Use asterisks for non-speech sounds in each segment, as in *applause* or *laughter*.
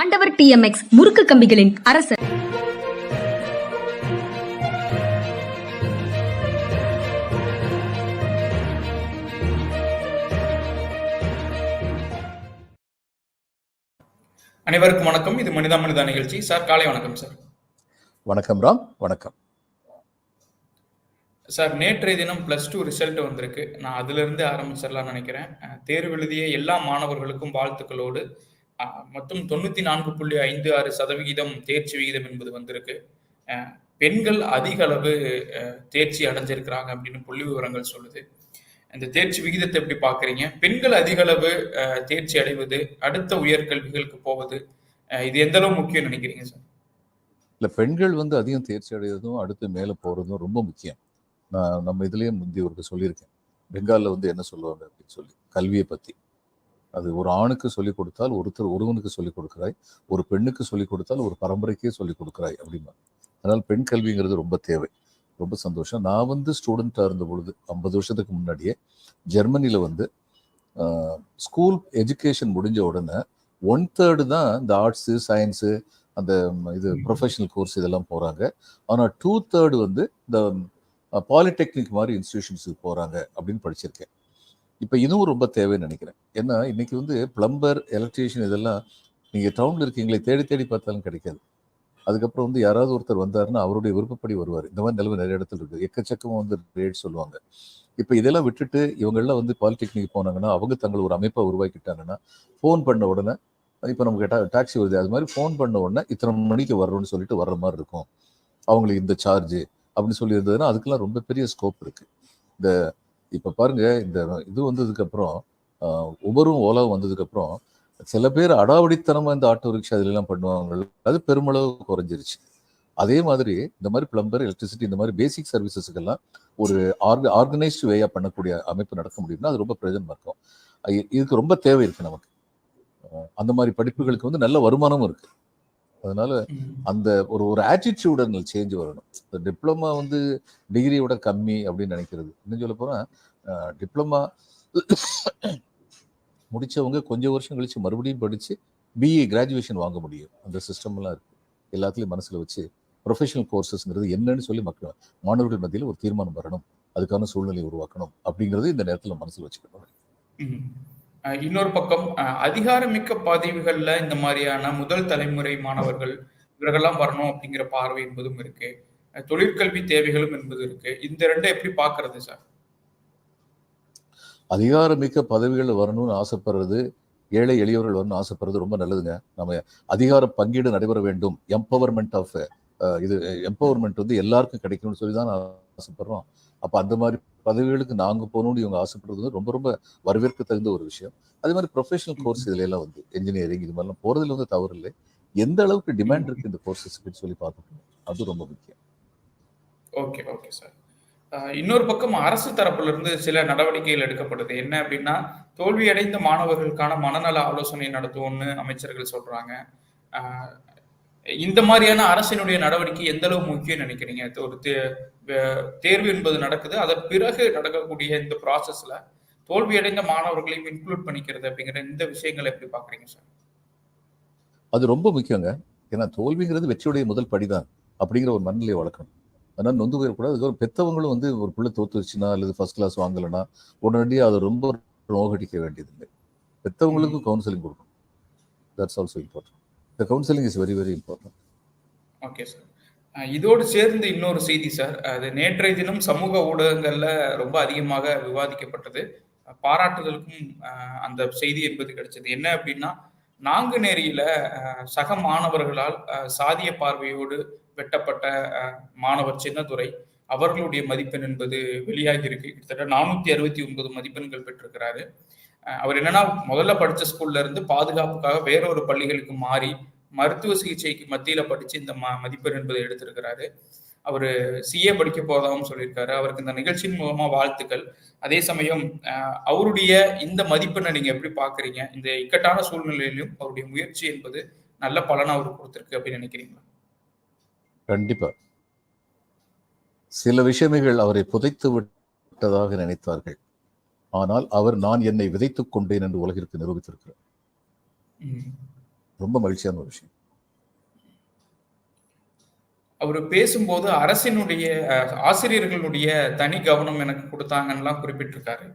ஆண்டவர் டிஎம்எக்ஸ் முறுக்கு கம்பிகளின் அரசர். அனைவருக்கும் வணக்கம். இது மனிதா மனிதா நிகழ்ச்சி. சார் காலை வணக்கம் சார். வணக்கம் ராம் வணக்கம். சார் நேற்றைய தினம் பிளஸ் டூ ரிசல்ட் வந்திருக்கு. நான் அதுல இருந்து ஆரம்பிச்சிடலாம்னு நினைக்கிறேன். தேர்வு எழுதிய எல்லா மாணவர்களுக்கும் வாழ்த்துக்களோடு மொத்தம் தொண்ணூத்தி நான்கு புள்ளி ஐந்து ஆறு சதவிகிதம் தேர்ச்சி விகிதம் என்பது வந்திருக்கு. பெண்கள் அதிக அளவு தேர்ச்சி அடைஞ்சிருக்கிறாங்க அப்படின்னு புள்ளி விவரங்கள் சொல்லுது. இந்த தேர்ச்சி விகிதத்தை எப்படி பாக்குறீங்க பெண்கள் அதிக அளவு தேர்ச்சி அடைவது அடுத்த உயர்கல்விகளுக்கு போவது இது எந்த அளவு முக்கியம் நினைக்கிறீங்க சார்? இல்ல பெண்கள் வந்து அதிகம் தேர்ச்சி அடைகிறதும் அடுத்து மேலே போறதும் ரொம்ப முக்கியம். நான் நம்ம இதுலயே முந்தி ஒரு சொல்லியிருக்கேன். பெங்காலில் வந்து என்ன சொல்லுவாங்க அப்படின்னு சொல்லி கல்வியை பற்றி அது ஒரு ஆணுக்கு சொல்லிக் கொடுத்தால் ஒருத்தர் ஒருவனுக்கு சொல்லிக் கொடுக்கிறாய் ஒரு பெண்ணுக்கு சொல்லிக் கொடுத்தால் ஒரு பரம்பரைக்கே சொல்லிக் கொடுக்கிறாய் அப்படிமா அதனால் பெண் கல்விங்கிறது ரொம்ப தேவை ரொம்ப சந்தோஷம். நான் வந்து ஸ்டூடெண்ட்டாக இருந்த பொழுது ஐம்பது வருஷத்துக்கு முன்னாடியே ஜெர்மனியில் வந்து ஸ்கூல் எஜுகேஷன் முடிஞ்ச உடனே ஒன் தேர்டு தான் இந்த ஆர்ட்ஸு சயின்ஸு அந்த இது ப்ரொஃபஷனல் கோர்ஸ் இதெல்லாம் போகிறாங்க ஆனால் டூ தேர்டு வந்து இந்த பாலிடெக்னிக் மாதிரி இன்ஸ்டிடியூஷன்ஸுக்கு போகிறாங்க அப்படின்னு படிச்சிருக்கேன். இப்போ இதுவும் ரொம்ப தேவைன்னு நினைக்கிறேன். ஏன்னா இன்றைக்கி வந்து பிளம்பர் எலக்ட்ரீஷியன் இதெல்லாம் நீங்கள் டவுனில் இருக்கீங்களே தேடி தேடி பார்த்தாலும் கிடைக்காது. அதுக்கப்புறம் வந்து யாராவது ஒருத்தர் வந்தாருன்னா அவருடைய விருப்பப்படி வருவார். இந்த மாதிரி நிலவு நிறைய இடத்துல இருக்குது எக்கச்சக்கமாக வந்து ரேட் சொல்லுவாங்க. இப்போ இதெல்லாம் விட்டுட்டு இவங்கெல்லாம் வந்து பாலிடெக்னிக் போனாங்கன்னா அவங்க தங்களை ஒரு அமைப்பை உருவாக்கிட்டாங்கன்னா ஃபோன் பண்ண உடனே இப்போ நமக்கு டா டாக்ஸி வருது. அது மாதிரி ஃபோன் பண்ண உடனே இத்தனை மணிக்கு வரணும்னு சொல்லிட்டு வர்ற மாதிரி இருக்கும். அவங்களுக்கு இந்த சார்ஜு அப்படின்னு சொல்லி இருந்ததுன்னா அதுக்கெல்லாம் ரொம்ப பெரிய ஸ்கோப் இருக்குது இந்த இப்போ பாருங்க இந்த இது வந்ததுக்கு அப்புறம் உபரும் ஓலாவும் வந்ததுக்கு அப்புறம் சில பேர் அடாவடித்தனமாக இந்த ஆட்டோ ரிக்ஷா இதுலாம் பண்ணுவாங்க அது பெருமளவு குறைஞ்சிருச்சு. அதே மாதிரி இந்த மாதிரி பிளம்பர் எலக்ட்ரிசிட்டி இந்த மாதிரி பேசிக் சர்வீசஸுக்கெல்லாம் ஒரு ஆர்க ஆர்கனைஸ்டு வேயா பண்ணக்கூடிய அமைப்பு நடக்க முடியும்னா அது ரொம்ப பிரயோஜனமாக இருக்கும். இதுக்கு ரொம்ப தேவை இருக்குது நமக்கு. அந்த மாதிரி படிப்புகளுக்கு வந்து நல்ல வருமானமும் இருக்குது அதனால அந்த ஒரு ஒரு ஆட்டிடியூடல் சேஞ்ச் வரணும் டிப்ளமா வந்து டிகிரியோட கம்மி அப்படின்னு நினைக்கிறது. இன்னும் சொல்ல போனா டிப்ளமா முடிச்சவங்க கொஞ்சம் வருஷம் கழிச்சு மறுபடியும் படிச்சு பிஏ கிராஜுவேஷன் வாங்க முடியும். அந்த சிஸ்டம்லாம் இருக்கு. எல்லாத்துலயும் மனசுல வச்சு ப்ரொஃபஷனல் கோர்சஸ்ங்கிறது என்னன்னு சொல்லி மக்கள் மாணவர்கள் மத்தியில் ஒரு தீர்மானம் வரணும். அதுக்கான சூழ்நிலை உருவாக்கணும் அப்படிங்கிறது இந்த நேரத்தில் மனசுல வச்சுக்கணும். இன்னொரு பக்கம் அதிகாரமிக்க பதவிகள்ல இந்த மாதிரியான முதல் தலைமுறை மாணவர்கள் இவர்கள்லாம் வரணும் அப்படிங்கிற பார்வை என்பதும் இருக்கு. தொழிற்கல்வி தேவைகளும் என்பது இருக்கு. இந்த ரெண்டை எப்படி பாக்குறது சார்? அதிகாரமிக்க பதவிகள் வரணும்னு ஆசைப்படுறது ஏழை எளியவர்கள் வரணும்னு ஆசைப்படுறது ரொம்ப நல்லதுங்க. நம்ம அதிகார பங்கீடு நடைபெற வேண்டும். எம்பவர்மெண்ட் ஆஃப் இது எம்பவர்மெண்ட் வந்து எல்லாருக்கும் கிடைக்கணும்னு சொல்லி தான் ஆசைப்படுறோம். அப்போ அந்த மாதிரி பதவிகளுக்கு நாங்கள் போகணும்னு இவங்க ஆசைப்படுறது வந்து ரொம்ப ரொம்ப வரவேற்க தகுந்த ஒரு விஷயம். அதே மாதிரி ப்ரொஃபஷனல் கோர்ஸ் இதுல எல்லாம் வந்து இன்ஜினியரிங் இது மாதிரிலாம் போகிறதுல வந்து தவறு இல்லை. எந்த அளவுக்கு டிமாண்ட் இருக்கு இந்த கோர்சஸ்க்கு சொல்லி பார்க்கணும். அது ரொம்ப முக்கியம். Okay okay sir. இன்னொரு பக்கம் அரசு தரப்புல இருந்து சில நடவடிக்கைகள் எடுக்கப்படுது. என்ன அப்படின்னா தோல்வியடைந்த மாணவர்களுக்கான மனநல ஆலோசனை நடத்துவோம்னு அமைச்சர்கள் சொல்றாங்க. இந்த மாதிரியான அரசினுடைய நடவடிக்கை எந்த அளவு முக்கியம் நினைக்கிறீங்க? ஒரு தேர்வு என்பது நடக்குது. அதன் பிறகு நடக்கக்கூடிய இந்த ப்ராசஸ்ல தோல்வியடைந்த மாணவர்களையும் இன்க்ளூட் பண்ணிக்கிறது அப்படிங்கிற இந்த விஷயங்களை எப்படி பாக்குறீங்க சார்? அது ரொம்ப முக்கியங்க. ஏன்னா தோல்விங்கிறது வெற்றியுடைய முதல் படிதான் அப்படிங்கிற ஒரு மனநிலையை வளர்க்கணும். அதனால நொந்து போயிடக்கூடாது. அதுக்கப்புறம் பெத்தவங்களும் வந்து ஒரு பிள்ளை தோத்துருச்சுன்னா அல்லது ஃபர்ஸ்ட் கிளாஸ் வாங்கலைன்னா உடனடியாக அதை ரொம்ப நோகடிக்க வேண்டியதில்லை. பெத்தவங்களுக்கும் கவுன்சிலிங் கொடுக்கணும். That's also important the counselling is very very important okay sir இதோடு சேர்ந்து இன்னொரு செய்தி சார் அது நேற்றைய தினம் சமூக ஊடகங்களில் ரொம்ப அதிகமாக விவாதிக்கப்பட்டது. பாராட்டுதலுக்கும் அந்த செய்தி என்பது கிடைச்சது. என்ன அப்படின்னா நாங்குநேரியில சக மாணவர்களால் சாதிய பார்வையோடு வெட்டப்பட்ட மாணவர் சின்னதுரை அவர்களுடைய மதிப்பெண் என்பது வெளியாகி இருக்கு கிட்டத்தட்ட நானூத்தி அறுபத்தி ஒன்பது மதிப்பெண்கள் பெற்றிருக்கிறாரு. அவர் என்னன்னா முதல்ல படித்த ஸ்கூல்ல இருந்து பாதுகாப்புக்காக வேறொரு பள்ளிகளுக்கு மாறி மருத்துவ சிகிச்சைக்கு மத்தியில படிச்சு இந்த ம மதிப்பெண் என்பதை எடுத்திருக்கிறாரு. அவர் சிஏ படிக்க போதாகவும் சொல்லியிருக்காரு. அவருக்கு இந்த நிகழ்ச்சியின் மூலமா வாழ்த்துக்கள். அதே சமயம் அவருடைய இந்த மதிப்பெண்ணை நீங்க எப்படி பாக்குறீங்க இந்த இக்கட்டான சூழ்நிலையிலும் அவருடைய முயற்சி என்பது நல்ல பலனை அவருக்கு கொடுத்திருக்கு அப்படின்னு நினைக்கிறீங்களா? கண்டிப்பா. சில விஷயங்கள் அவரை புதைத்து விட்டதாக நினைத்தார்கள். ஆனால் அவர் நான் என்னை விதைத்துக் கொண்டேன் என்று உலகிற்கு நிரூபித்திருக்கிறார். ரொம்ப மகிழ்ச்சியான ஒரு விஷயம். அவர் பேசும்போது அரசினுடைய ஆசிரியர்களுடைய தனி கவனம் எனக்கு கொடுத்தாங்கன்னுலாம் குறிப்பிட்டிருக்காரு.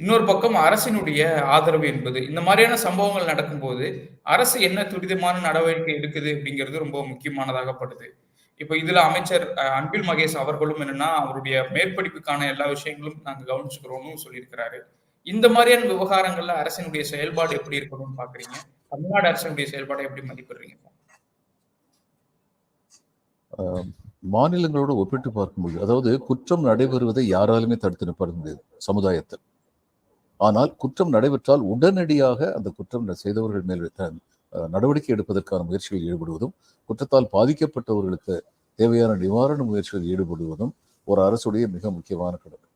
இன்னொரு பக்கம் அரசினுடைய ஆதரவு என்பது இந்த மாதிரியான சம்பவங்கள் நடக்கும்போது அரசு என்ன துரிதமான நடவடிக்கை எடுக்குது அப்படிங்கிறது ரொம்ப முக்கியமானதாகப்படுது இப்போ இதுல அமைச்சர் அஹ், அன்பில் மகேஷ் அவர்களும் என்னன்னா அவருடைய மேற்படிப்புக்கான எல்லா விஷயங்களும் நாங்கள் கவனிச்சுக்கிறோம்னு சொல்லியிருக்கிறாரு. இந்த மாதிரியான விவகாரங்கள்ல அரசினுடைய செயல்பாடு எப்படி இருக்கணும்னு பாக்குறீங்க? தமிழ்நாடு அரசினுடைய செயல்பாடை எப்படி மதிப்பிடுறீங்க? ஆஹ் மாநிலங்களோட ஒப்பிட்டு பார்க்கும்போது அதாவது குற்றம் நடைபெறுவதை யாராலுமே தடுத்து நிற்பாட முடியாது சமுதாயத்தில். ஆனால் குற்றம் நடைபெற்றால் உடனடியாக அந்த குற்றம் செய்தவர்கள் மேல் த- நடவடிக்கை எடுப்பதற்கான முயற்சிகளில் ஈடுபடுவதும் குற்றத்தால் பாதிக்கப்பட்டவர்களுக்கு தேவையான நிவாரண முயற்சிகளில் ஈடுபடுவதும் ஒரு அரசுடைய மிக முக்கியமான கடமை.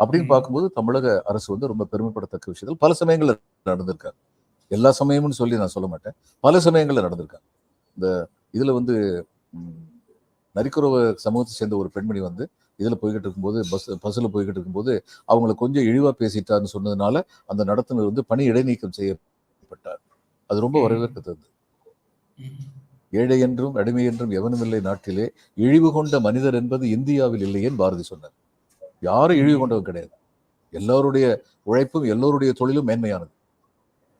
அப்படின்னு. பார்க்கும்போது தமிழக அரசு வந்து ரொம்ப பெருமைப்படத்தக்க விஷயத்தில் பல சமயங்கள்ல நடந்திருக்காங்க எல்லா சமயமும் சொல்லி நான் சொல்ல மாட்டேன். பல சமயங்கள்ல நடந்திருக்காங்க இந்த இதுல வந்து நரிக்குறவ சமூகத்தை சேர்ந்த ஒரு பெண்மணி வந்து இதுல போய்கிட்டு இருக்கும்போது பஸ் பஸ்ஸில் போய்கிட்டு இருக்கும்போது அவங்கள கொஞ்சம் இழிவா பேசிட்டாருன்னு சொன்னதுனால அந்த நடத்துனர் வந்து பணி இடைநீக்கம் செய்யப்பட்டார். அது ரொம்ப ம். ஏழை என்றும் அடிமை என்றும் எவனும் இல்லை நாட்டிலே. இழிவு கொண்ட மனிதர் என்பது இந்தியாவில் இல்லையேன்னு பாரதி சொன்னார். யாரும் இழிவு கொண்டவர் கிடையாது. எல்லாருடைய உழைப்பும் எல்லோருடைய தொழிலும் மேன்மையானது.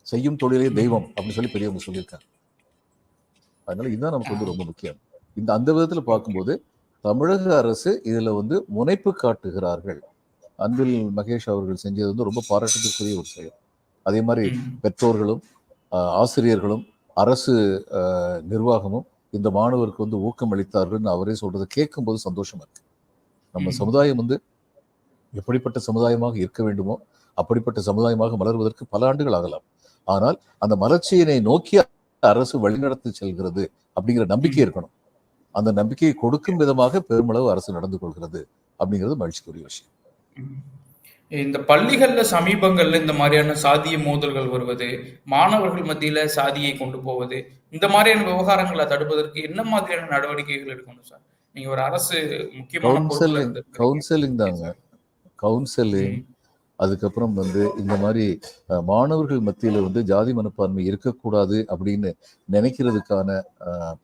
செய்யும் தொழிலே தெய்வம் அப்படின்னு சொல்லி பெரியவங்க சொல்லியிருக்காங்க. அதனால இதுதான் நமக்கு வந்து ரொம்ப முக்கியம். இந்த அந்த விதத்துல பார்க்கும்போது தமிழக அரசு இதுல வந்து முனைப்பு காட்டுகிறார்கள். அன்பில் மகேஷ் அவர்கள் செஞ்சது வந்து ரொம்ப பாராட்டுக்குரிய ஒரு செயல். அதே மாதிரி. பெற்றோர்களும் ஆசிரியர்களும் அரசு நிர்வாகமும் இந்த மாணவருக்கு வந்து ஊக்கம் அளித்தார்கள்னு அவரே சொல்றதை கேட்கும்போது சந்தோஷமா இருக்கு. நம்ம. சமுதாயம் வந்து எப்படிப்பட்ட சமுதாயமாக இருக்க வேண்டுமோ அப்படிப்பட்ட சமுதாயமாக மலர்வதற்கு பல ஆண்டுகள் ஆகலாம் ஆனால் அந்த மலர்ச்சியினை நோக்கி அரசு வழிநடத்தி செல்கிறது அப்படிங்கிற நம்பிக்கை இருக்கணும் அந்த நம்பிக்கையை கொடுக்கும் விதமாக பெருமளவு அரசு நடந்து கொள்கிறது அப்படிங்கிறது மகிழ்ச்சிக்குரிய விஷயம். இந்த பள்ளிகள்ல சமீபங்கள்ல இந்த மாதிரியான சாதிய மோதல்கள் வருவது மாணவர்கள் மத்தியில சாதியை கொண்டு போவது இந்த மாதிரியான விவகாரங்களை தடுப்பதற்கு என்ன மாதிரியான நடவடிக்கைகள் எடுக்கணும் சார் நீங்க ஒரு அரசு முக்கியமான. கவுன்சிலிங் தாங்க கவுன்சிலிங். அதுக்கப்புறம் வந்து இந்த மாதிரி மாணவர்கள் மத்தியில வந்து ஜாதி மனப்பான்மை இருக்கக்கூடாது அப்படின்னு நினைக்கிறதுக்கான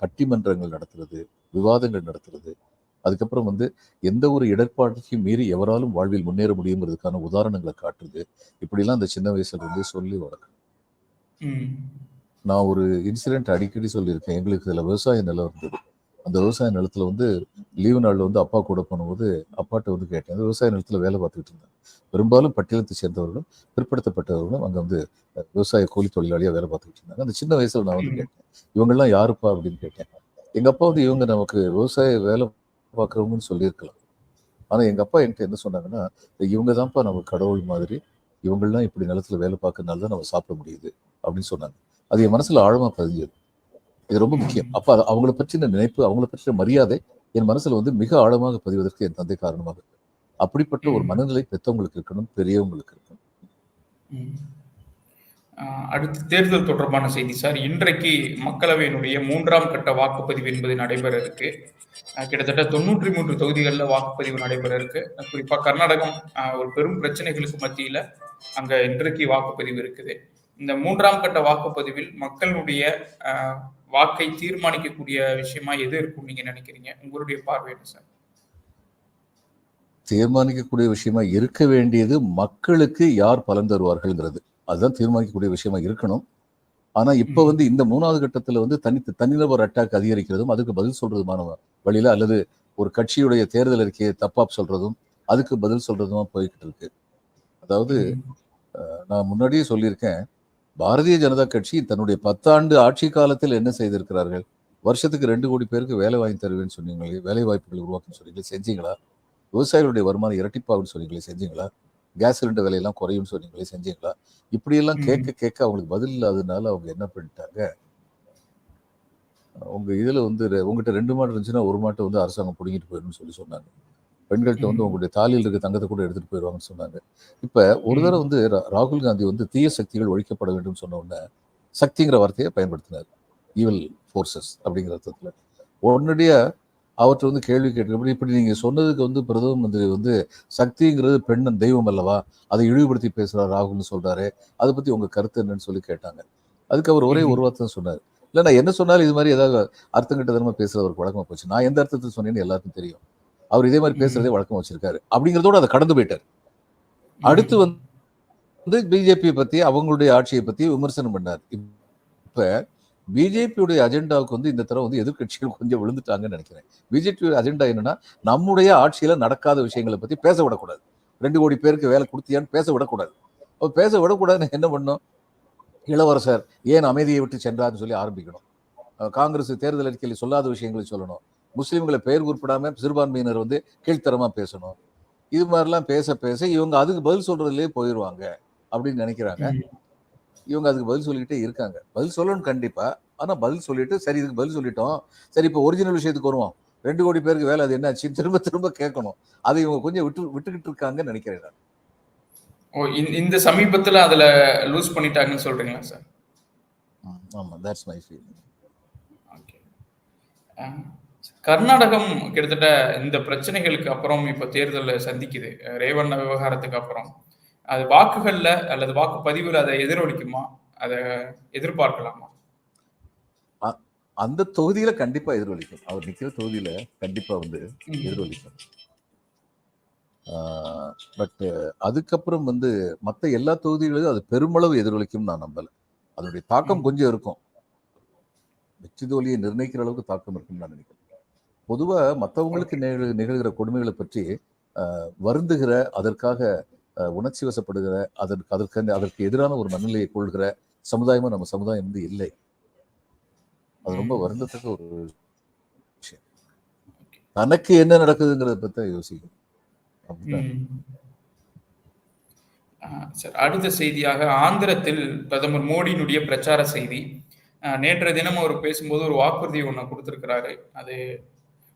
பட்டிமன்றங்கள் நடத்துறது விவாதங்கள் நடத்துறது அதுக்கப்புறம் வந்து எந்த ஒரு இடர்பாட்டையும் மீறி எவராலும் வாழ்வில் முன்னேற முடியுங்கிறதுக்கான உதாரணங்களை காட்டுறது இப்படிலாம் அந்த சின்ன வயசுல இருந்து சொல்லி வளர்க்கணும். நான் ஒரு இன்சிடென்ட் அடிக்கடி சொல்லியிருக்கேன் எங்களுக்கு இதில் விவசாய நிலம் இருந்தது அந்த விவசாய நிலத்துல வந்து லீவு நாளில் வந்து அப்பா கூட போகும்போது அப்பாட்ட வந்து கேட்டேன். அந்த விவசாய நிலத்துல வேலை பார்த்துக்கிட்டு இருந்தேன். பெரும்பாலும் பட்டியலத்தை சேர்ந்தவர்களும் பிற்படுத்தப்பட்டவர்களும் அங்கே வந்து விவசாய கூலி தொழிலாளியாக வேலை பார்த்துக்கிட்டு இருந்தாங்க. அந்த சின்ன வயசுல நான் வந்து. கேட்டேன். இவங்கெல்லாம் யாருப்பா? அப்படின்னு கேட்டேன். எங்க அப்பா வந்து இவங்க நமக்கு விவசாய வேலை பார்க்குறவங்கன்னு சொல்லியிருக்கலாம். ஆனா எங்க அப்பா என்கிட்ட என்ன சொன்னாங்கன்னா இவங்க தான்ப்பா நமக்கு கடவுள் மாதிரி இவங்கெல்லாம் இப்படி நிலத்துல வேலை பார்க்கறதுனால தான் நம்ம சாப்பிட முடியுது. அப்படின்னு சொன்னாங்க. அது என் மனசுல ஆழமா பதிஞ்சது. இது ரொம்ப முக்கியம். அப்ப அவங்கள பற்றின நினைப்பு அவங்கள பற்றின மரியாதை என் மனசுல வந்து மிக ஆழமாக பதிவதற்கு என் தந்தை காரணமாக இருக்கு. அப்படிப்பட்ட ஒரு. மனநிலை பெற்றவங்களுக்கு இருக்கணும் பெரியவங்களுக்கு இருக்கணும். அடுத்து தேர்தல் தொடர்பான செய்தி சார். இன்றைக்கு மக்களவையினுடைய மூன்றாம் கட்ட வாக்குப்பதிவு என்பது நடைபெற இருக்கு கிட்டத்தட்ட தொண்ணூற்றி மூன்று தொகுதிகளில் வாக்குப்பதிவு நடைபெற இருக்கு குறிப்பா கர்நாடகம் ஒரு பெரும் பிரச்சனைகளுக்கு மத்தியில அங்க இன்றைக்கு வாக்குப்பதிவு இருக்குது. இந்த மூன்றாம் கட்ட வாக்குப்பதிவில் மக்களுடைய வாக்கை தீர்மானிக்கக்கூடிய விஷயமா எது இருக்கும் நீங்க நினைக்கிறீங்க? உங்களுடைய பார்வை என்ன சார்? தீர்மானிக்கக்கூடிய விஷயமா இருக்க வேண்டியது மக்களுக்கு யார் பலன் தருவார்கள்ங்கிறது. அதுதான் தீர்மானிக்கக்கூடிய விஷயமா இருக்கணும். ஆனா இப்ப. வந்து இந்த மூணாவது கட்டத்துல வந்து தனி தனிநபர் அட்டாக் அதிகரிக்கிறதும் அதுக்கு பதில் சொல்றதுமான வழியில அல்லது ஒரு கட்சியுடைய தேர்தல் அறிக்கையை தப்பா சொல்றதும் அதுக்கு பதில் சொல்றதுமா போய்கிட்டு இருக்கு. அதாவது நான் முன்னாடியே சொல்லியிருக்கேன். பாரதிய ஜனதா கட்சி தன்னுடைய பத்தாண்டு ஆட்சி காலத்தில் என்ன செய்திருக்கிறார்கள்? வருஷத்துக்கு ரெண்டு கோடி பேருக்கு வேலை வாங்கி தருவேன்னு சொன்னீங்களே வேலை வாய்ப்புகள் உருவாக்கும் சொன்னீங்களே செஞ்சீங்களா? விவசாயிகளுடைய வருமானம் இரட்டிப்பாகுன்னு சொன்னீங்களே செஞ்சீங்களா? கேஸ் சிலிண்டர் விலையெல்லாம் குறையும்னு சொன்னீங்களே செஞ்சீங்களா? இப்படியெல்லாம். கேட்க கேட்க அவங்களுக்கு பதில் இல்லாததுனால அவங்க என்ன பண்ணிட்டாங்க? உங்க இதுல வந்து உங்ககிட்ட ரெண்டு மாடு இருந்துச்சுன்னா ஒரு மாட்டை வந்து அரசாங்கம் பிடிங்கிட்டு போயிடும்னு சொல்லி சொன்னாங்க. பெண்கள்கிட்ட வந்து. உங்களுடைய தாலியில் இருக்க தங்கத்தை கூட எடுத்துட்டு போயிடுவாங்கன்னு சொன்னாங்க. இப்ப ஒரு. தடவை வந்து ராகுல் காந்தி வந்து தீய சக்திகள் ஒழிக்கப்பட வேண்டும் சொன்ன உடனே சக்திங்கிற வார்த்தையை பயன்படுத்தினார். ஈவல் ஃபோர்ஸஸ் அப்படிங்கிற அர்த்தத்துல. உடனடியா அவற்றை வந்து கேள்வி கேட்கிறபடி இப்படி நீங்க சொன்னதுக்கு வந்து பிரதம மந்திரி வந்து சக்திங்கிறது பெண்ணன் தெய்வம் அல்லவா? அதை இழிவுபடுத்தி பேசுறார் ராகுல்னு சொல்றாரு. அதை பத்தி உங்க கருத்து என்னன்னு சொல்லி கேட்டாங்க. அதுக்கு அவர் ஒரே. ஒரு வார்த்தை தான் சொன்னார். இல்லை நான் என்ன சொன்னாலும் இது மாதிரி ஏதாவது அர்த்தம் கிட்ட பேசுறது அவருக்கு வழக்கமா போச்சு. நான் எந்த அர்த்தத்தில் சொன்னேன்னு எல்லாருக்கும் தெரியும். அவர் இதே மாதிரி. பேசுறதே வழக்கம் வச்சிருக்காரு. அப்படிங்கிறதோட அதை கடந்து போயிட்டார். அடுத்து வந்து பிஜேபி பத்தி அவங்களுடைய ஆட்சியை பத்தி விமர்சனம் பண்ணார். இப்ப பிஜேபியுடைய அஜெண்டாவுக்கு வந்து இந்த தடவை வந்து எதிர்க்கட்சிகள் கொஞ்சம் விழுந்துட்டாங்கன்னு நினைக்கிறேன். பிஜேபியோட அஜெண்டா என்னன்னா நம்முடைய ஆட்சியில நடக்காத விஷயங்களை பத்தி பேச விடக்கூடாது. ரெண்டு கோடி பேருக்கு வேலை கொடுத்தியான்னு பேச விடக்கூடாது. அப்ப பேச விடக்கூடாதுன்னு என்ன பண்ணணும்? இளவரசர் ஏன் அமைதியை விட்டு சென்றார்னு சொல்லி ஆரம்பிக்கணும். காங்கிரஸ் தேர்தல் அறிக்கையில் சொல்லாத விஷயங்களை சொல்லணும். முஸ்லிம்களை பெயர் குறிப்பிடாம சிறுபான்மையினர் வந்து கீழ்த்தரமா பேசணும். இது மாதிரிலாம் பேச பேச இவங்க அதுக்கு பதில் சொல்றதுலயே போயிடுவாங்க அப்படின்னு நினைக்கிறாங்க. இவங்க அதுக்கு பதில் சொல்லிக்கிட்டே இருக்காங்க. பதில் சொல்லணும் கண்டிப்பா. ஆனா பதில் சொல்லிட்டு சரி இதுக்கு பதில் சொல்லிட்டோம். சரி இப்போ ஒரிஜினல் விஷயத்துக்கு வருவோம். ரெண்டு கோடி பேருக்கு வேலை அது என்னாச்சு? *laughs* திரும்ப திரும்ப கேட்கணும். அதை இவங்க கொஞ்சம் விட்டு விட்டுக்கிட்டு இருக்காங்கன்னு நினைக்கிறேன் நான். ஓ இந்த- சமீபத்துல அதுல லூஸ் பண்ணிட்டாங்கன்னு சொல்றீங்களா சார் ஆமா that's my feel okay Karnataka கிட்டத்தட்ட இந்த பிரச்சனைகளுக்கு அப்புறம் இப்ப தேர்தலை சந்திக்குது. ரேவண்ண விவகாரத்துக்கு அப்புறம். அது வாக்குகள்ல அல்லது வாக்குப்பதிவுல அதை எதிரொலிக்குமா? அதை எதிர்பார்க்கலாமா? அந்த தொகுதியில கண்டிப்பா எதிரொலிக்கும். அவர் நிக்கிற தொகுதியில கண்டிப்பா வந்து. எதிரொலிக்கும். பட் அதுக்கப்புறம் வந்து மற்ற எல்லா தொகுதிகளிலும் அது பெருமளவு எதிரொலிக்கும் நான் நம்பல. அதனுடைய தாக்கம். கொஞ்சம் இருக்கும். வெற்றி தோல்வியை நிர்ணயிக்கிற அளவுக்கு தாக்கம் இருக்கும்னு நான் நினைக்கிறேன். பொதுவா மற்றவங்களுக்கு நிகழ் நிகழ்கிற கொடுமைகளை பற்றி வருந்துகிற அதற்காக உணர்ச்சி வசப்படுகிற அதற்கு அதற்கு அதற்கு எதிரான ஒரு மனநிலையை கொள்கிற சமுதாயமும் நம்ம சமுதாயம் வந்து இல்லை. அது ரொம்ப வருந்தத்தக்க ஒரு விஷயம். தனக்கு என்ன நடக்குதுங்கிறத பத்தி தான் யோசிக்கணும். அப்படிதான். ம். ஆஹ் சரி. அடுத்த செய்தியாக ஆந்திரத்தில் பிரதமர் மோடியினுடைய பிரச்சார செய்தி. ஆஹ் நேற்றைய தினம் அவர் பேசும்போது ஒரு வாக்குறுதி ஒன்று கொடுத்திருக்கிறாரு. அது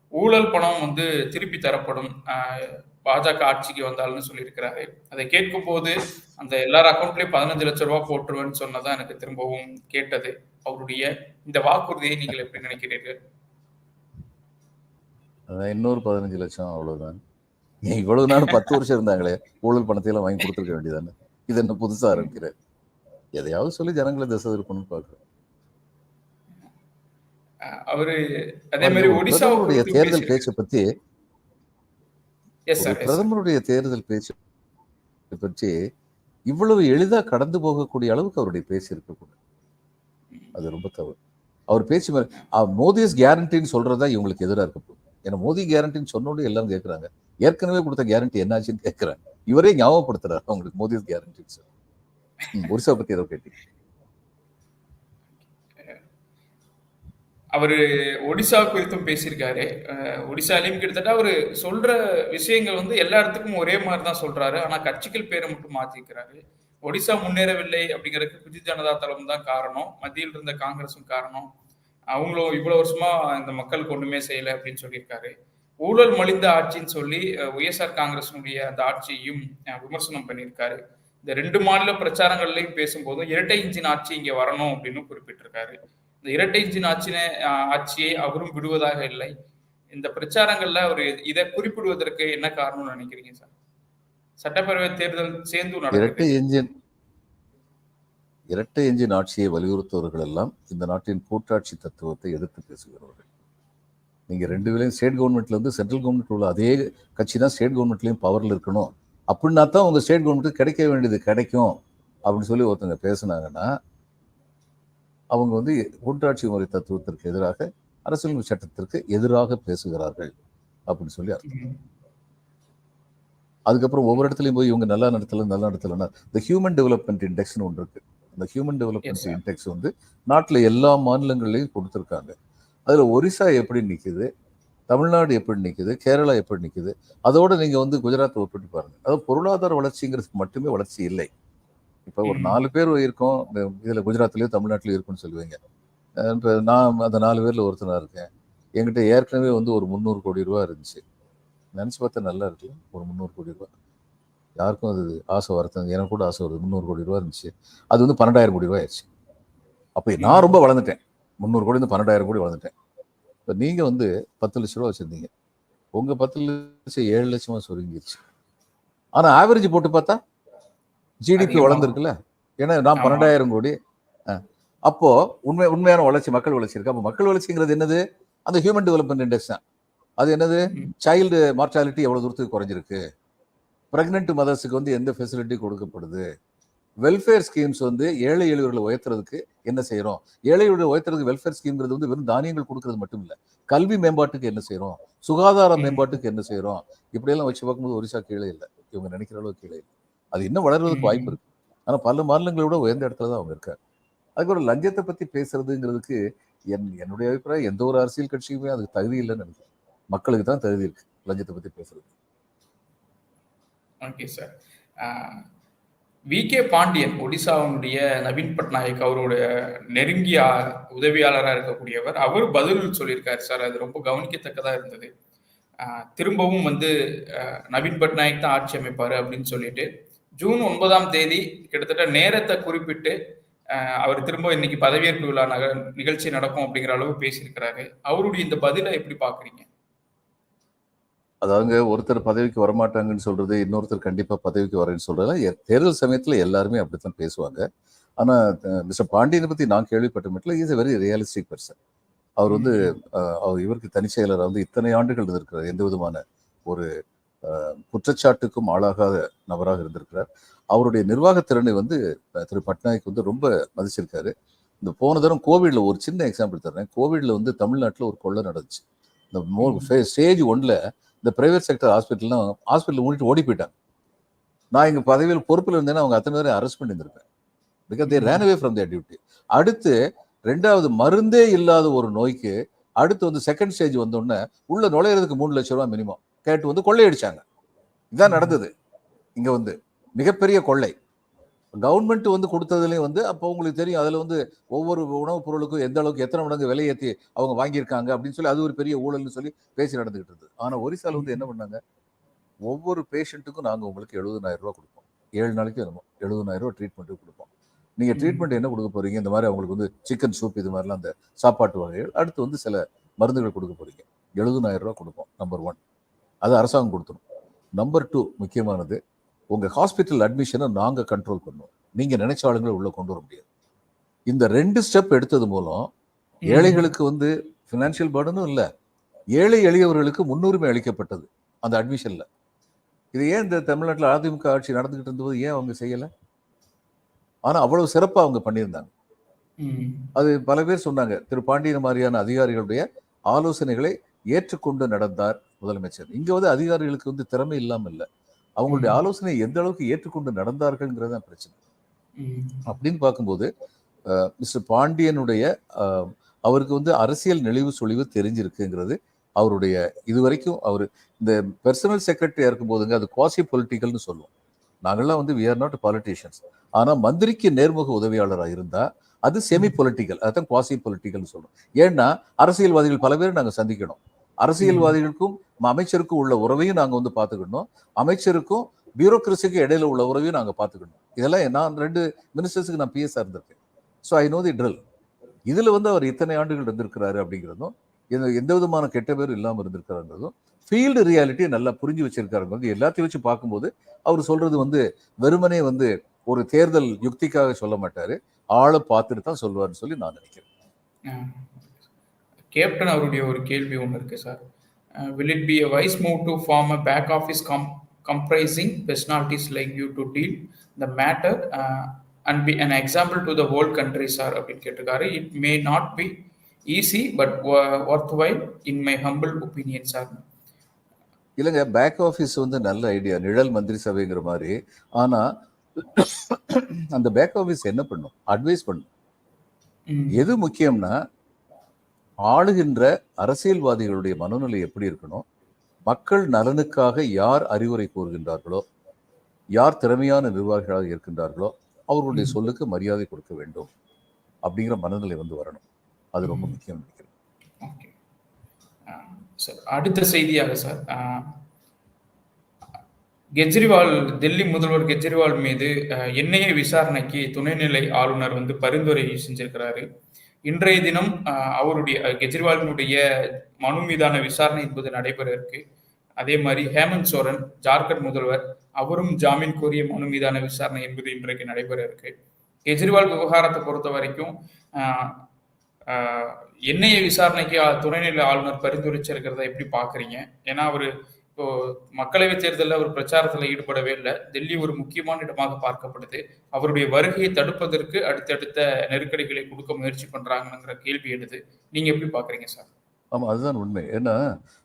ஊழல் பணம் வந்து திருப்பி தரப்படும். ஆஹ் பாஜக ஆட்சிக்கு வந்தால்னு சொல்லியிருக்கிறாரு. அதை கேட்கும் போது அந்த எல்லார் அக்கௌண்ட்லயும் பதினஞ்சு லட்சம் ரூபாய் போட்டுருவேன்னு சொன்னதான் எனக்கு திரும்பவும் கேட்டது. அவருடைய இந்த வாக்குறுதியை நீங்கள் எப்படி நினைக்கிறீர்கள்? அதான் இன்னொரு பதினஞ்சு லட்சம் அவ்வளவுதான். நீ இவ்வளவு நாள் பத்து வருஷம் இருந்தாங்களே ஊழல் பணத்தை எல்லாம் வாங்கி கொடுத்துருக்க வேண்டியதானே? இது என்ன புதுசா இருக்கிற எதையாவது சொல்லி ஜனங்களை திசை இருக்கணும்னு பாக்குறேன் அவரு அதே மாதிரி ஒடிசாவை பிரதமருடைய குறித்து தேர்தல். பேச்சை பத்தி பிரதமருடைய தேர்தல் பேச்சு பற்றி இவ்வளவு எளிதா கடந்து போகக்கூடிய அளவுக்கு அவருடைய பேச்சு இருக்கக்கூடாது அது ரொம்ப தவறு. அவர் பேச்சு மோதிஸ் கேரண்டின்னு சொல்றதா இவங்களுக்கு எதிராக இருக்க போகுது. ஏன்னா மோடி கேரண்டின்னு சொன்னோட எல்லாரும் கேட்கறாங்க ஏற்கனவே கொடுத்த கேரண்டி என்னாச்சுன்னு கேட்கறாங்க இவரே ஞாபகப்படுத்துறாரு. அவங்களுக்கு மோதிஸ் கேரண்டின்னு சொல்லி. ஒரிசா பத்தி ஏதோ கேட்டீங்க. அவர் ஒடிசா குறித்தும் பேசியிருக்காரு. ஒடிசாலையும் கிட்டத்தட்ட அவர் சொல்ற விஷயங்கள் வந்து எல்லா இடத்துக்கும் ஒரே மாதிரி தான் சொல்றாரு. ஆனா கட்சிகள் பேரை மட்டும் மாத்திக்கிறாரு. ஒடிசா முன்னேறவில்லை அப்படிங்கிறதுக்கு பிஜு ஜனதா தளம் தான் காரணம். மத்தியில் இருந்த காங்கிரஸும் காரணம். அவங்களும் இவ்வளவு வருஷமா இந்த மக்களுக்கு ஒண்ணுமே செய்யலை அப்படின்னு சொல்லியிருக்காரு. ஊழல் மலிந்த ஆட்சின்னு சொல்லி ஒய்எஸ்ஆர் காங்கிரஸினுடைய அந்த ஆட்சியையும் விமர்சனம் பண்ணியிருக்காரு. இந்த ரெண்டு மாநில பிரச்சாரங்கள்லையும் பேசும்போதும் இரட்டை இன்ஜின் ஆட்சி இங்கே வரணும் அப்படின்னு குறிப்பிட்டிருக்காரு. இந்த இரட்டை இன்ஜின் ஆட்சின ஆட்சியை அவரும் விடுவதாக இல்லை. இந்த பிரச்சாரங்கள்ல ஒரு இதை குறிப்பிடுவதற்கு என்ன காரணம்னு நினைக்கிறீங்க சார்? சட்டப்பேரவை தேர்தல் சேர்ந்து இரட்டை நடக்குது என்ஜின் இரட்டை என்ஜின் ஆட்சியை வலியுறுத்துவர்கள் எல்லாம் இந்த நாட்டின் கூட்டாட்சி தத்துவத்தை எதிர்த்து பேசுகிறவர்கள். நீங்க ரெண்டு வேலையும் ஸ்டேட் கவர்மெண்ட்ல இருந்து சென்ட்ரல் கவர்மெண்ட் உள்ள அதே கட்சி தான் ஸ்டேட் கவர்மெண்ட்லயும் பவர்ல இருக்கணும். அப்படின்னா தான் உங்க ஸ்டேட் கவர்மெண்ட்டுக்கு கிடைக்க வேண்டியது கிடைக்கும். அப்படின்னு சொல்லி ஒருத்தங்க பேசுனாங்கன்னா அவங்க வந்து கூட்டாட்சி முறை தத்துவத்திற்கு எதிராக அரசியல் சட்டத்திற்கு எதிராக பேசுகிறார்கள் அப்படின்னு சொல்லி அர்த்தம். அதுக்கப்புறம் ஒவ்வொரு இடத்துலையும் போய் இவங்க நல்லா நடத்தல நல்லா நடத்தலன்னா இந்த ஹியூமன் டெவலப்மெண்ட் இண்டெக்ஸ்னு ஒன்று இருக்கு. அந்த ஹியூமன் டெவலப்மெண்ட். இண்டெக்ஸ் வந்து நாட்டில் எல்லா மாநிலங்கள்லையும் கொடுத்துருக்காங்க. அதுல ஒரிசா எப்படி நிக்குது தமிழ்நாடு எப்படி நிக்குது கேரளா எப்படி நிக்குது அதோட நீங்க வந்து குஜராத்தை ஒப்பிட்டு பாருங்க. அதாவது பொருளாதார வளர்ச்சிங்கிறதுக்கு மட்டுமே வளர்ச்சி இல்லை. இப்போ ஒரு. நாலு பேர் இருக்கோம். இதுல குஜராத்லயோ தமிழ்நாட்டிலயோ இருக்குன்னு சொல்லுவீங்க. இப்ப நான் அந்த நாலு பேர்ல ஒருத்தனா இருக்கேன். என்கிட்ட ஏற்கனவே வந்து ஒரு முந்நூறு கோடி ரூபா இருந்துச்சு. நினச்சி பார்த்தா நல்லா இருக்கு ஒரு முந்நூறு கோடி ரூபா. யாருக்கும் அது ஆசை வரது எனக்கு கூட ஆசை வருது. முந்நூறு கோடி ரூபா இருந்துச்சு. அது வந்து பன்னெண்டாயிரம் கோடி ரூபாய் ஆயிடுச்சு. அப்போ நான் ரொம்ப வளர்ந்துட்டேன். முந்நூறு கோடி இருந்து பன்னெண்டாயிரம் கோடி வளர்ந்துட்டேன். இப்போ நீங்கள் வந்து பத்து லட்ச ரூபா வச்சுருந்தீங்க. உங்கள் பத்து லட்சம் ஏழு லட்சமாக சுருங்கிருச்சு ஆனால் ஆவரேஜ் போட்டு பார்த்தா ஜிடிபி. வளர்ந்துருக்குல்ல? ஏன்னா நான். பன்னெண்டாயிரம் கோடி. அப்போ உண்மை உண்மையான வளர்ச்சி மக்கள் வளர்ச்சி இருக்கு. அப்போ மக்கள் வளர்ச்சிங்கிறது என்னது? அந்த ஹியூமன் டெவலப்மெண்ட் இண்டெக்ஸ் தான். அது என்னது. சைல்டு மார்டாலிட்டி எவ்வளவு தூரத்துக்கு குறைஞ்சிருக்கு? பிரெக்னென்ட் மதர்ஸுக்கு வந்து எந்த ஃபெசிலிட்டி கொடுக்கப்படுது? வெல்ஃபேர் ஸ்கீம்ஸ் வந்து ஏழை எளியவர்களை உயர்த்துறதுக்கு என்ன செய்யறோம்? ஏழை எளியவர்களை உயர்த்துறதுக்கு வெல்ஃபேர் ஸ்கீம்ங்கிறது வந்து வெறும் தானியங்கள் கொடுக்கறது மட்டும் இல்ல. கல்வி மேம்பாட்டுக்கு என்ன செய்யறோம்? சுகாதார. மேம்பாட்டுக்கு என்ன செய்யறோம்? இப்படியெல்லாம் வச்சு பார்க்கும்போது ஒரிசா கீழே இல்லை. இவங்க நினைக்கிற அளவுக்கு கீழே இல்லை. அது இன்னும் வளர்றதுக்கு. வாய்ப்பு இருக்கு. ஆனா பல மாநிலங்களோட உயர்ந்த இடத்துல தான் அவங்க இருக்காங்க. அதுக்கப்புறம் லஞ்சத்தை பத்தி பேசுறதுங்கிறதுக்கு என் என்னுடைய அபிப்பிராயம் எந்த ஒரு அரசியல் கட்சிக்குமே அதுக்கு தகுதி இல்லைன்னு நினைக்கிறேன். மக்களுக்கு தான் தகுதி இருக்கு லஞ்சத்தை பத்தி பேசுறது okay sir. V K Pandian ஒடிசாவினுடைய Naveen Patnaik அவருடைய நெருங்கிய உதவியாளராக இருக்கக்கூடியவர் அவர் பதில் சொல்லியிருக்காரு சார். அது ரொம்ப கவனிக்கத்தக்கதாக இருந்தது. திரும்பவும் வந்து நவீன் பட்நாயக் தான் ஆட்சி அமைப்பார் அப்படின்னு சொல்லிட்டு ஜூன் ஒன்பதாம் தேதி கிட்டத்தட்ட நேரத்தை குறிப்பிட்டு அவர் திரும்ப இன்னைக்கு பதவியேற்பு விழா நக நிகழ்ச்சி நடக்கும் அப்படிங்கிற அளவு பேசியிருக்கிறாரு. அவருடைய இந்த பதிலை எப்படி பார்க்குறீங்க? அதாவதுங்க ஒருத்தர் பதவிக்கு வரமாட்டாங்கன்னு சொல்றது இன்னொருத்தர் கண்டிப்பா பதவிக்கு வரேன்னு சொல்றது எ- தேர்தல் சமயத்துல எல்லாருமே அப்படித்தான் பேசுவாங்க. ஆனா மிஸ்டர் பாண்டியனை பத்தி நான் கேள்விப்பட்ட மட்டும் இஸ் வெரி ரியலிஸ்டிக் பர்சன் அவர் வந்து அவர் இவருக்கு தனிச் செயலராக வந்து இத்தனை ஆண்டுகள் இருந்திருக்கிறார் எந்த விதமான ஒரு குற்றச்சாட்டுக்கும் ஆளாகாத நபராக இருந்திருக்கிறார். அவருடைய நிர்வாகத் திறனை வந்து திரு பட்நாயக் வந்து ரொம்ப மதிச்சிருக்காரு. இந்த போன தரம் கோவிட்ல ஒரு சின்ன எக்ஸாம்பிள் தர்றேன். கோவிட்ல வந்து தமிழ்நாட்டில் ஒரு கொள்ளை நடந்துச்சு. இந்த மோ ஸ்டேஜ் ஒன்ல இந்த பிரைவேட் செக்டர் ஹாஸ்பிட்டல்லாம் ஹாஸ்பிட்டல் மூடிட்டு ஓடி போயிட்டாங்க. நான் எங்க பதவியில் பொறுப்பில் இருந்தேன்னா அவங்க அத்தனை பேரை arrest பண்ணியிருந்திருப்பேன். Because they ran away from their duty அடுத்து ரெண்டாவது மருந்தே இல்லாத ஒரு நோய்க்கு அடுத்து வந்து செகண்ட் ஸ்டேஜ் வந்தோடனே உள்ள நுழையிறதுக்கு மூணு லட்சம் ரூபாய் மினிமம் கேட்டு வந்து கொள்ளையடிச்சாங்க. இதான் நடந்தது. இங்க வந்து மிகப்பெரிய கொள்ளை. கவர்மெண்ட் வந்து கொடுத்ததுலேயும் வந்து அப்போ உங்களுக்கு தெரியும் அதில் வந்து ஒவ்வொரு உணவுப் பொருளுக்கும் எந்த அளவுக்கு எத்தனை மடங்கு விலையேற்றி அவங்க வாங்கியிருக்காங்க அப்படின்னு சொல்லி அது ஒரு பெரிய ஊழல்னு சொல்லி பேசி நடந்துகிட்டு இருந்தது. ஆனால் ஒரிசால வந்து என்ன பண்ணாங்க? ஒவ்வொரு பேஷண்ட்டுக்கும் நாங்கள் உங்களுக்கு எழுபதாயிரம் ரூபா கொடுப்போம். ஏழு நாளைக்கு என்னமோ எழுபதாயிரம் ரூபா ட்ரீட்மெண்ட்டு கொடுப்போம். நீங்கள் ட்ரீட்மெண்ட் என்ன கொடுக்க போகிறீங்க இந்த மாதிரி அவங்களுக்கு வந்து சிக்கன் சூப் இது மாதிரிலாம் அந்த சாப்பாட்டு வகைகள். அடுத்து வந்து சில மருந்துகள் கொடுக்க போகிறீங்க எழுபதாயிரம் ரூபா கொடுப்போம் நம்பர் ஒன் அது அரசாங்கம் கொடுத்துரும். நம்பர் டூ முக்கியமானது உங்கள் ஹாஸ்பிட்டல் அட்மிஷனை நாங்கள் கண்ட்ரோல் பண்ணுவோம். நீங்கள் நினைச்ச ஆளுங்களை உள்ளே கொண்டு வர முடியாது. இந்த ரெண்டு ஸ்டெப் எடுத்தது மூலம் ஏழைகளுக்கு வந்து ஃபினான்ஷியல் பர்டனும் இல்லை. ஏழை எளியவர்களுக்கு முன்னுரிமை அளிக்கப்பட்டது அந்த அட்மிஷன்ல இது ஏன் இந்த தமிழ்நாட்டில் அதிமுக ஆட்சி நடந்துகிட்டு இருந்தபோது ஏன் அவங்க செய்யல? ஆனா அவ்வளவு சிறப்பா அவங்க பண்ணியிருந்தாங்க. அது பல பேர் சொன்னாங்க திரு பாண்டியன் மாதிரியான அதிகாரிகளுடைய ஆலோசனைகளை ஏற்றுக்கொண்டு நடந்தார் முதலமைச்சர். இங்க வந்து அதிகாரிகளுக்கு வந்து திறமை இல்லாம இல்ல அவங்களுடைய. ஆலோசனை எந்த அளவுக்கு ஏற்றுக்கொண்டு நடந்தார்கள்ங்கிறது தான் பிரச்சனை. அப்படின்னு பார்க்கும்போது மிஸ்டர் பாண்டியனுடைய அவருக்கு வந்து அரசியல் நெளிவு சுழிவு தெரிஞ்சிருக்குங்கிறது அவருடைய இதுவரைக்கும் அவர் இந்த பர்சனல் செக்ரட்டரியா இருக்கும் போதுங்க அது குவாசி பொலிட்டிக்கல்னு சொல்லுவோம். நாங்கள்லாம் வந்து வி ஆர் நாட் பாலிட்டிஷியன்ஸ் ஆனா மந்திரிக்கு நேர்முக உதவியாளராக இருந்தா அது செமி பொலிட்டிக்கல் அதான் குவாசி பொலிட்டிக்கல்னு சொல்றோம். ஏன்னா அரசியல்வாதிகள் பல பேர் நாங்க சந்திக்கணும். அரசியல்வாதிகளுக்கும் அமைச்சருக்கும் உள்ள உறவையும் நாங்கள் வந்து பார்த்துக்கணும். அமைச்சருக்கும் பியூரோக்ரஸிக்கு இடையில உள்ள உறவையும் நாங்கள் பார்த்துக்கணும். இதெல்லாம் நான் ரெண்டு மினிஸ்டர்ஸுக்கு நான் பிஎஸ்ஆர் இருந்திருக்கேன் so I know the drill இதுல வந்து அவர் இத்தனை ஆண்டுகள் இருந்திருக்கிறாரு அப்படிங்கிறதும் எந்த எந்த விதமான கெட்ட பேரும் இல்லாமல் இருந்திருக்காருங்கிறதும் ஃபீல்டு ரியாலிட்டியை நல்லா புரிஞ்சு வச்சிருக்காருங்கிறது எல்லாத்தையும் வச்சு பார்க்கும்போது அவர் சொல்றது வந்து வெறுமனே வந்து ஒரு தேர்தல் யுக்திக்காக சொல்ல மாட்டாரு. ஆளை பார்த்துட்டு தான் சொல்லுவார்னு சொல்லி நான் நினைக்கிறேன். கேப்டன் அவருடைய ஒரு கேள்வி ஒன்று இருக்கு sir will it be a wise move to form a back office come comprising personalities like you to deal the matter and be an example to the whole country sir அப்படின்னு கேட்டிருக்காரு. It may not be easy but worthwhile in my humble opinion sir இல்லைங்க back office வந்து நல்ல idea நிழல் மந்திரி சபைங்கிற மாதிரி. ஆனா அந்த பேக் ஆஃபீஸ் என்ன பண்ணும்? அட்வைஸ் பண்ணும். எது முக்கியம்னா ஆளுகின்ற அரசியல்வாதிகளுடைய மனநிலை எப்படி இருக்கணும்? மக்கள் நலனுக்காக யார் அறிவுரை கூறுகின்றார்களோ யார் திறமையான நிர்வாகிகளாக இருக்கின்றார்களோ அவர்களுடைய. சொல்லுக்கு மரியாதை கொடுக்க வேண்டும் அப்படிங்கிற மனநிலை வந்து வரணும். அது ரொம்ப. முக்கியம் நினைக்கிறேன் ஓகே. சார். அடுத்த செய்தியாக சார். கெஜ்ரிவால் டெல்லி முதல்வர் கெஜ்ரிவால் மீது என்ஐஏ விசாரணைக்கு துணைநிலை ஆளுநர் வந்து பரிந்துரை செஞ்சிருக்கிறாரு. இன்றைய தினம் அவருடைய கெஜ்ரிவாலினுடைய மனு மீதான விசாரணை என்பது நடைபெற இருக்கு அதே மாதிரி ஹேமந்த் சோரன் ஜார்க்கண்ட் முதல்வர் அவரும் ஜாமீன் கோரிய மனு மீதான விசாரணை என்பது இன்றைக்கு நடைபெற இருக்கு கெஜ்ரிவால் விவகாரத்தை பொறுத்த வரைக்கும் என்ஐஏ விசாரணைக்கு துணைநிலை ஆளுநர் பரிந்துரைச்சிருக்கிறத எப்படி பாக்குறீங்க ஏன்னா அவரு இப்போ மக்களவை தேர்தலில் அவர் பிரச்சாரத்தில் ஈடுபடவே இல்லை. டெல்லி ஒரு முக்கியமான இடமாக பார்க்கப்படுது. அவருடைய வருகையை தடுப்பதற்கு அடுத்தடுத்த நெருக்கடிகளை கொடுக்க முயற்சி பண்றாங்கிற கேள்வி எழுது. நீங்க எப்படி பாக்குறீங்க சார்? ஆமா அதுதான் உண்மை. ஏன்னா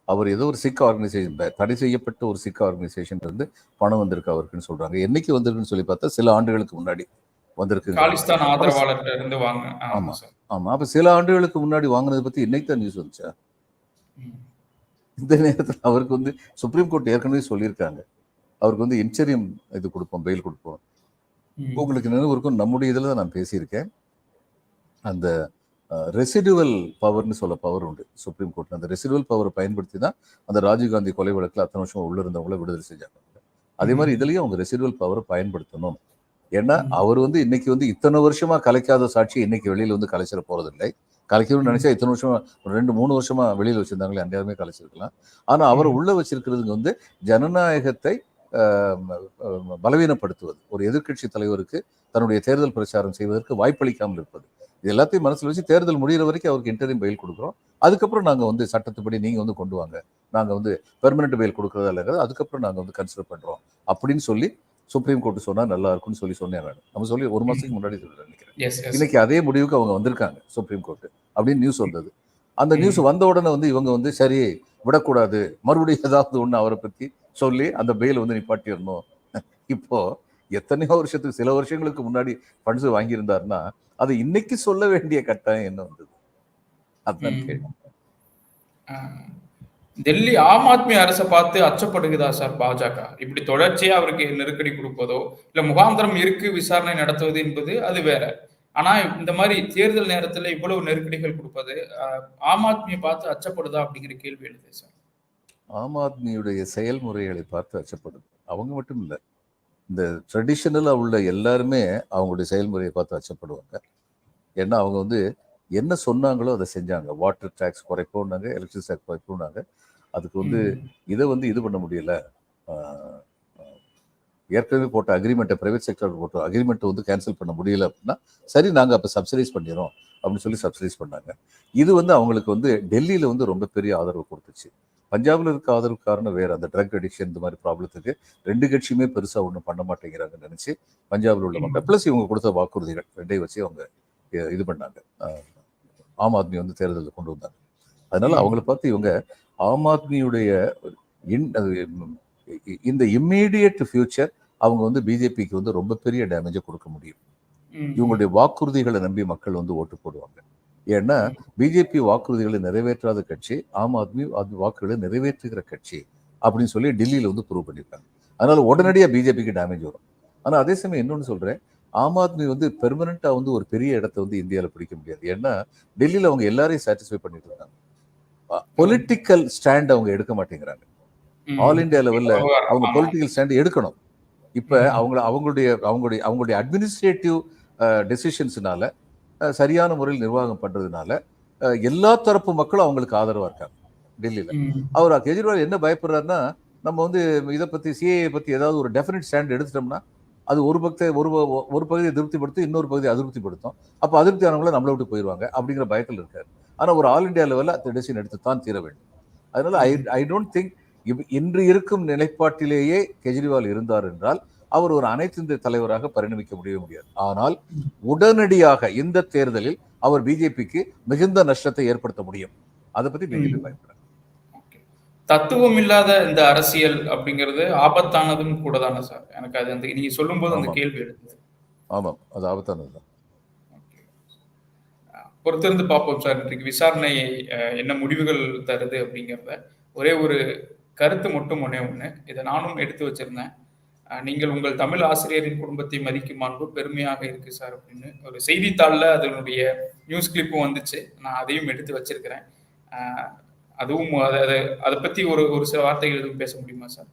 அவர் ஏதோ ஒரு சிக் ஆர்கனைசேஷன் தடை செய்யப்பட்ட ஒரு சிக் ஆர்கனைசேஷன் இருந்து பணம் வந்திருக்கு அவருக்குன்னு சொல்றாங்க. என்னைக்கு வந்திருக்குன்னு சொல்லி பார்த்தா சில ஆண்டுகளுக்கு முன்னாடி வந்திருக்கு. காலிஸ்தான் ஆதரவாளர்கிட்ட இருந்து வாங்க. ஆமா ஆமா. அப்ப சில ஆண்டுகளுக்கு முன்னாடி வாங்கினதை பத்தி இன்னைக்கு தான் நியூஸ் வந்துச்சா. இந்த நேரத்தில் அவருக்கு வந்து சுப்ரீம் கோர்ட் ஏற்கனவே சொல்லியிருக்காங்க. அவருக்கு வந்து இன்சரியம் இது கொடுப்போம் பெயில் கொடுப்போம். உங்களுக்கு நினைவு இருக்கும் நம்முடைய இதில் தான் நான் பேசியிருக்கேன். அந்த ரெசிடுவல் பவர்னு சொல்ல பவர் உண்டு சுப்ரீம் கோர்ட்ல அந்த ரெசிடுவல் பவரை பயன்படுத்தி தான் அந்த ராஜீவ்காந்தி கொலை வழக்கில் அத்தனை வருஷம் உள்ள இருந்தவங்கள விடுதலை செஞ்சாங்க. அதே மாதிரி இதுலயும் அவங்க ரெசிடுவல் பவரை பயன்படுத்தணும். ஏன்னா. அவர் வந்து இன்னைக்கு வந்து இத்தனை வருஷமா கலைக்காத சாட்சி இன்னைக்கு வெளியில வந்து கலைச்சிட போறதில்லை. கலைக்கணும்னு நினைச்சா இத்தனை வருஷமா ஒரு ரெண்டு மூணு வருஷமா வெளியில வச்சிருந்தாங்களே அந்நேரமே கலைச்சிருக்கலாம் ஆனா அவரை. உள்ள வச்சிருக்கிறதுங்க வந்து ஜனநாயகத்தை பலவீனப்படுத்துவது. ஒரு எதிர்க்கட்சி தலைவருக்கு தன்னுடைய தேர்தல் பிரச்சாரம் செய்வதற்கு வாய்ப்பளிக்காமல் இருப்பது. இது எல்லாத்தையும் மனசுல வச்சு தேர்தல் முடியிற வரைக்கும் அவருக்கு இன்டர்வியூ பெயில் கொடுக்குறோம். அதுக்கப்புறம் நாங்க வந்து சட்டத்துப்படி நீங்க வந்து கொண்டு வாங்க. நாங்க வந்து பெர்மனன்ட் பெயில் கொடுக்கறதா இல்லைங்கிறது அதுக்கப்புறம் நாங்க வந்து கன்சிடர் பண்றோம். அப்படின்னு சொல்லி சுப்ரீம் கோர்ட் சொன்னா நல்லா இருக்கும்னு சொல்லி சொன்னேன் நான். நம்ம சொல்லி ஒரு மாசத்துக்கு முன்னாடி நினைக்கிறேன். இன்னைக்கு அதே முடிவுக்கு அவங்க வந்திருக்காங்க சுப்ரீம் கோர்ட் அப்படின்னு நியூஸ் வந்தது. அந்த. நியூஸ் வந்த உடனே வந்து இவங்க வந்து சரி விடக்கூடாது. மறுபடியும் ஏதாவது ஒண்ணு அவரை பத்தி சொல்லி அந்த பெயில் வந்து நிப்பாட்டிடணும். இப்போ எத்தனையோ வருஷத்துக்கு சில வருஷங்களுக்கு முன்னாடி ஃபண்ட்ஸ் வாங்கியிருந்தாருன்னா அது இன்னைக்கு சொல்ல வேண்டிய கட்டாயம் என்ன வந்தது? அதுதான். கேள்வி. டெல்லி ஆம் ஆத்மி அரசை பார்த்து அச்சப்படுகிறதா சார் பாஜக? இப்படி தொடர்ச்சியா அவருக்கு நெருக்கடி கொடுப்பதோ இல்ல முகாந்திரம் இருக்கு விசாரணை நடத்துவது என்பது அது வேற. ஆனா இந்த மாதிரி தேர்தல் நேரத்துல இவ்வளவு நெருக்கடிகள் கொடுப்பது ஆம் ஆத்மியை பார்த்து அச்சப்படுதா அப்படிங்கிற கேள்வி எழுது சார். ஆம் ஆத்மியுடைய செயல்முறைகளை பார்த்து அச்சப்படுது. அவங்க மட்டும் இல்லை. இந்த ட்ரெடிஷனலாக உள்ள எல்லாருமே அவங்களுடைய செயல்முறையை பார்த்து அச்சப்படுவாங்க. ஏன்னா அவங்க வந்து என்ன சொன்னாங்களோ அதை செஞ்சாங்க. வாட்டர் டேக்ஸ் குறைப்போம்னாங்க எலக்ட்ரிசிட்டி டேக்ஸ் குறைப்போம்னாங்க. அதுக்கு வந்து இதை வந்து இது பண்ண முடியல. ஏற்கனவே போட்ட அக்ரிமெண்ட்டை பிரைவேட் செக்டர் போட்ட அக்ரிமெண்ட்டை வந்து கேன்சல் பண்ண முடியல அப்படின்னா சரி நாங்கள் அப்போ சப்சிடைஸ் பண்ணிடுறோம் அப்படின்னு சொல்லி சப்சிடைஸ் பண்ணாங்க. இது வந்து அவங்களுக்கு வந்து டெல்லியில் வந்து ரொம்ப பெரிய ஆதரவு கொடுத்துச்சு. பஞ்சாப்ல இருக்க ஆதரவு காரணம் வேற. அந்த ட்ரக் அடிக்ஷன் இந்த மாதிரி ப்ராப்ளத்துக்கு ரெண்டு கட்சியுமே பெருசா ஒன்றும் பண்ண மாட்டேங்கிறாங்கன்னு நினைச்சு பஞ்சாப்ல உள்ள மக்கள் ப்ளஸ் இவங்க கொடுத்த வாக்குறுதிகள் ரெண்டையும் வச்சு அவங்க இது பண்ணாங்க. ஆம் ஆத்மி வந்து தேர்தலில் கொண்டு வந்தாங்க. அதனால அவங்கள பார்த்து இவங்க ஆம் ஆத்மியுடைய இந்த இம்மீடியட் ஃபியூச்சர் அவங்க வந்து பிஜேபிக்கு வந்து ரொம்ப பெரிய டேமேஜை கொடுக்க முடியும். இவங்களுடைய வாக்குறுதிகளை நம்பி மக்கள் வந்து ஓட்டு போடுவாங்க. ஏன்னா பிஜேபி வாக்குறுதிகளை நிறைவேற்றாத கட்சி ஆம் ஆத்மி அது வாக்குகளை நிறைவேற்றுகிற கட்சி அப்படின்னு சொல்லி டெல்லியில வந்து ப்ரூவ் பண்ணியிருக்காங்க அதனால உடனடியாக பிஜேபிக்கு டேமேஜ் வரும். ஆனா அதே சமயம் இன்னொன்னு சொல்றேன். ஆம் ஆத்மி வந்து பெர்மனண்டா வந்து ஒரு பெரிய இடத்த வந்து இந்தியாவில் பிடிக்க முடியாது. ஏன்னா டெல்லியில அவங்க எல்லாரையும் சாட்டிஸ்ஃபை பண்ணிட்டு இருக்காங்க. பொலிட்டிக்கல் ஸ்டாண்ட் அவங்க எடுக்க மாட்டேங்கிறாங்க. ஆல் இந்தியா லெவல்ல. அவங்க. பொலிட்டிக்கல் ஸ்டாண்ட் எடுக்கணும் இப்ப ம். அவங்கள அவங்களுடைய அவங்களுடைய அவங்களுடைய அட்மினிஸ்ட்ரேட்டிவ் டெசிஷன்ஸ்னால சரியான முறையில் நிர்வாகம் பண்றதுனால எல்லா தரப்பு மக்களும் அவங்களுக்கு ஆதரவா இருக்காங்க டெல்லியில. அவர் கெஜ்ரிவால் என்ன பயப்படுறாருன்னா நம்ம வந்து இதை பத்தி சிஏஏ பத்தி ஏதாவது ஒரு டெஃபினட் ஸ்டாண்ட் எடுத்துட்டோம்னா அது ஒரு பக்கத்தை ஒரு ஒரு பகுதியை திருப்திப்படுத்தும் இன்னொரு பகுதியை அதிருப்திப்படுத்தும் அப்போ அதிருப்தியானவங்கள நம்மளை விட்டு போயிடுவாங்க அப்படிங்கிற பயத்தில் இருக்காரு ஆனா ஒரு ஆல் இந்தியா லெவலில் அந்த டெசிஷன் எடுத்து தான் தீர வேண்டும். அதனால ஐ ஐ டோன்ட் திங்க் இன்று இருக்கும் நிலைப்பாட்டிலேயே கெஜ்ரிவால் இருந்தார் என்றால் அவர் ஒரு அனைத்து இந்திய தலைவராக பரிணமிக்க முடியவே முடியாது. ஆனால் உடனடியாக இந்த தேர்தலில் அவர் பிஜேபிக்கு மிகுந்த நஷ்டத்தை ஏற்படுத்த முடியும். அதை பத்தி பிஜேபி. பயப்படுறாங்க. தத்துவம் இல்லாத இந்த அரசியல் அப்படிங்கிறது ஆபத்தானதும் கூட தானே சார்? எனக்கு அது அந்த நீங்க சொல்லும்போது அந்த ஆமா. கேள்வி எழுது ஆமாம். அது ஆபத்தானதுதான். பொறுத்திருந்து பார்ப்போம் சார். இன்றைக்கு விசாரணை என்ன முடிவுகள் தருது அப்படிங்கிறத. ஒரே ஒரு கருத்து மட்டும் ஒன்னே ஒன்று இதை நானும் எடுத்து வச்சிருந்தேன். நீங்கள் உங்கள் தமிழ் ஆசிரியரின் குடும்பத்தை மதிக்கும் அன்பு பெருமையாக இருக்கு சார் அப்படின்னு. ஒரு செய்தித்தாளில் அதனுடைய நியூஸ் கிளிப்பும் வந்துச்சு. நான் அதையும் எடுத்து வச்சிருக்கிறேன். அதுவும் அதை அதை அதை பற்றி ஒரு ஒரு சில வார்த்தைகள் எதுவும் பேச முடியுமா சார்?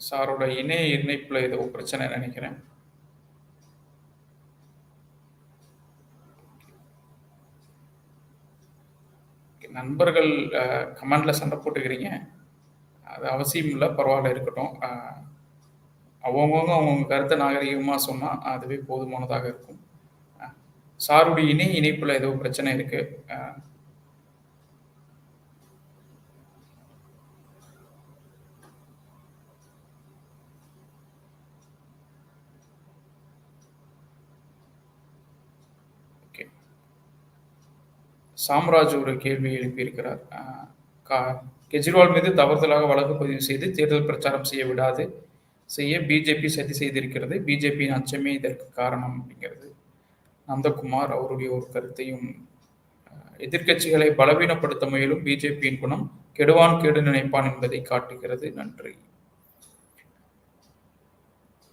சாரோட இணைய இணைப்பில் ஏதோ பிரச்சனை நினைக்கிறேன். நண்பர்கள் கமெண்டில் சண்டை போட்டுக்கிறீங்க. அது அவசியம் இல்லை பரவாயில்ல இருக்கட்டும். அவங்கவுங்க அவங்கவுங்க கருத்தை நாகரிகமாக சொன்னால் அதுவே போதுமானதாக இருக்கும். சாருடைய இணை இணைப்பில் ஏதோ பிரச்சனை இருக்குது அஹ், ஓகே சாம்ராஜ் ஒரு கேள்வி எழுப்பியிருக்கிறார். கா- கெஜ்ரிவால் மீது தவறுதலாக வழக்கு பதிவு செய்து தேர்தல் பிரச்சாரம் செய்ய விடாது செய்ய பிஜேபி சதி செய்திருக்கிறது. பிஜேபியின் அச்சமே இதற்கு காரணம் அப்படிங்கிறது. நந்தகுமார் அவருடைய ஒரு கருத்தையும் எதிர்கட்சிகளை எதிர்க்கட்சிகளை பலவீனப்படுத்த முயலும் பிஜேபியின் குணம் கெடுவான் கேடு நினைப்பான் என்பதை காட்டுகிறது. நன்றி.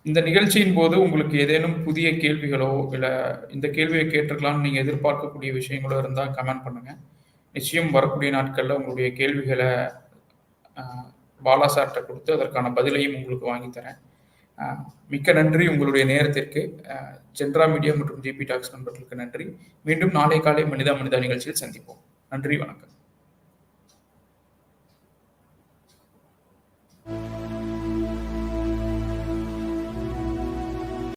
இந்த நிகழ்ச்சியின் போது உங்களுக்கு ஏதேனும் புதிய கேள்விகளோ இல்லை இந்த கேள்வியை கேட்டிருக்கலாம்னு நீங்கள் எதிர்பார்க்கக்கூடிய விஷயங்களோ இருந்தால் கமெண்ட் பண்ணுங்க. நிச்சயம் வரக்கூடிய நாட்களில் உங்களுடைய கேள்விகளை பாலா சார்கிட்ட கொடுத்து அதற்கான பதிலையும் உங்களுக்கு வாங்கி தரேன். மிக்க நன்றி உங்களுடைய நேரத்திற்கு. சென்ட்ரா மீடியா மற்றும் ஜிபி டாக்ஸ் நண்பர்களுக்கு நன்றி. மீண்டும் நாளை காலை மனிதா மனிதா நிகழ்ச்சியில் சந்திப்போம். நன்றி வணக்கம்.